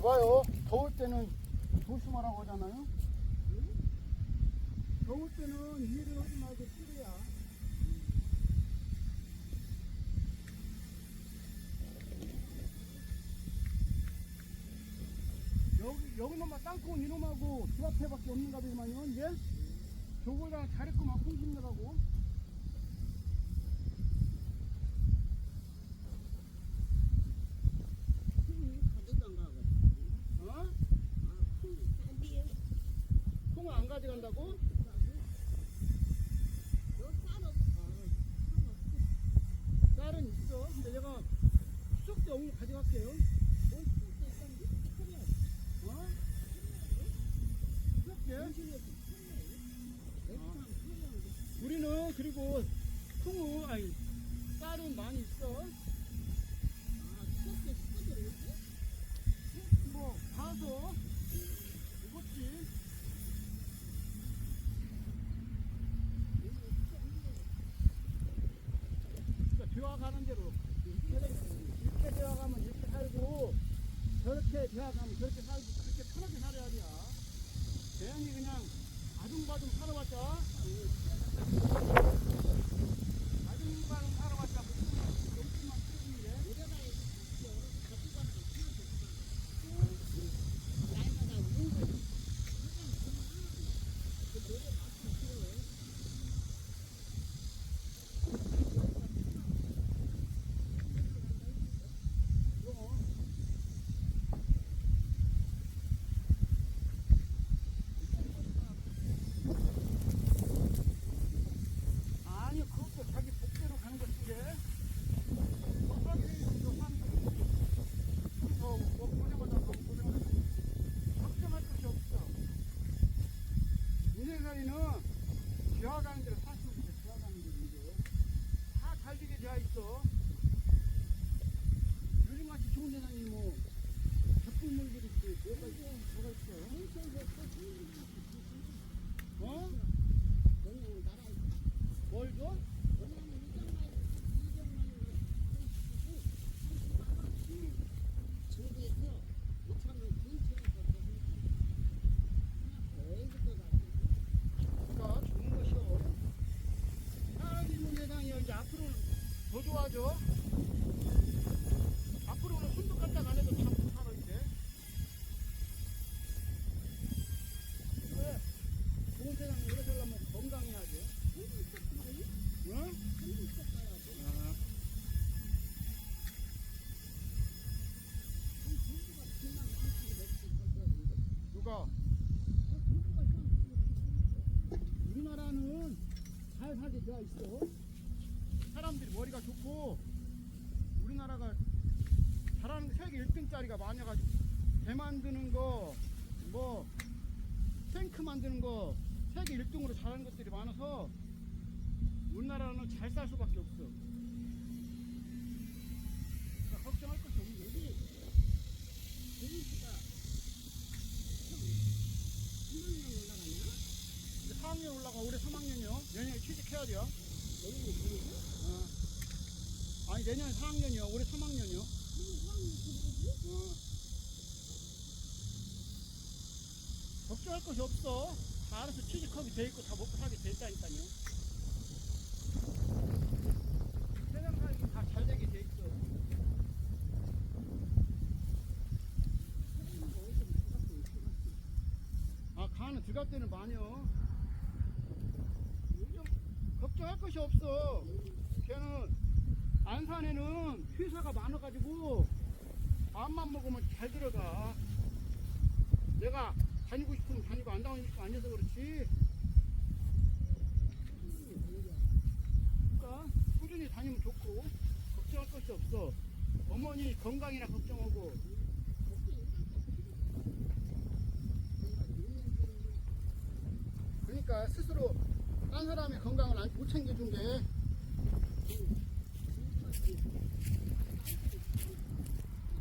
봐봐요. 더울 때는 조심하라고 하잖아요. 더울 때는 일을 하지 말고 뛰어야. 여기, 여기만 땅콩 이놈하고 주 앞에밖에 없는가 보지만요, 이제. 저거랑 잘했구만, 홍심느라고. 어? 콩을 안 가져간다고? 쌀은 있어. 근데 내가 추석 가져갈게요. 어? 어. 우리는 그리고 콩은 아니 쌀은 많이 있어. 뭐 가서 먹었지. 그러니까 되어가는 대로 이렇게 되어가면 이렇게 살고 저렇게 되어가면 저렇게 살고 그렇게 편하게 살아야 돼. 대현이 그냥 아둥바둥 살아봤자 아둥바둥 살아봤자 무슨 욕심만 쓰는데 아니 그것도 자기 복대로 가는 것인데 어차피 저산 뭐 고생하다 고생하다 걱정할 것이 없어 인생살이는 지어가는 대로 살수 있어 지어가는 대로 이제 다 되어 있어 요즘같이 좋은 세상이 뭐 적분물들이 뭐가 있어 뭐가 있어 어? 뭘 줘? 그러니까 좋은 것이요. 살아있는 세상이 이제 앞으로는 더 좋아져. 앞으로는 손도 까딱 안 해도 참 살아 이제. 왜? 좋은 세상에 오래 살려면 건강해야지. 응? 아. 누가? 우리나라는 잘 살게 되어 있어. 사람들이 머리가 좋고 우리나라가 잘하는 세계 1등짜리가 많아가지고 배 만드는 거, 뭐 탱크 만드는 거 세계 1등으로 잘하는 것들이 많아서 우리나라는 잘 살 수밖에 없어. 그러니까 걱정할 것이 없는 거지. 이제 4학년 올라가 올해 3학년이요. 내년에 취직해야 돼요. 어. 아니 내년에 4학년이요. 올해 3학년이요. 어. 걱정할 것이 없어. 다 알아서 취직하게 돼 있고 다 먹고 살게 돼 있다니까요. 세상 살기 다 잘 되게 돼 있어. 아, 가는 들어갈 때는 많이요. 걱정할 것이 없어. 걔는 안산에는 회사가 많아가지고 밥만 먹으면 잘 들어가. 내가 다니고 싶으면 다니고 안 다니고 싶으면 안 돼서 그렇지. 그러니까 꾸준히 다니면 좋고 걱정할 것이 없어. 어머니 건강이나 걱정하고 그러니까 스스로 딴 사람의 건강을 안- 못 챙겨준 게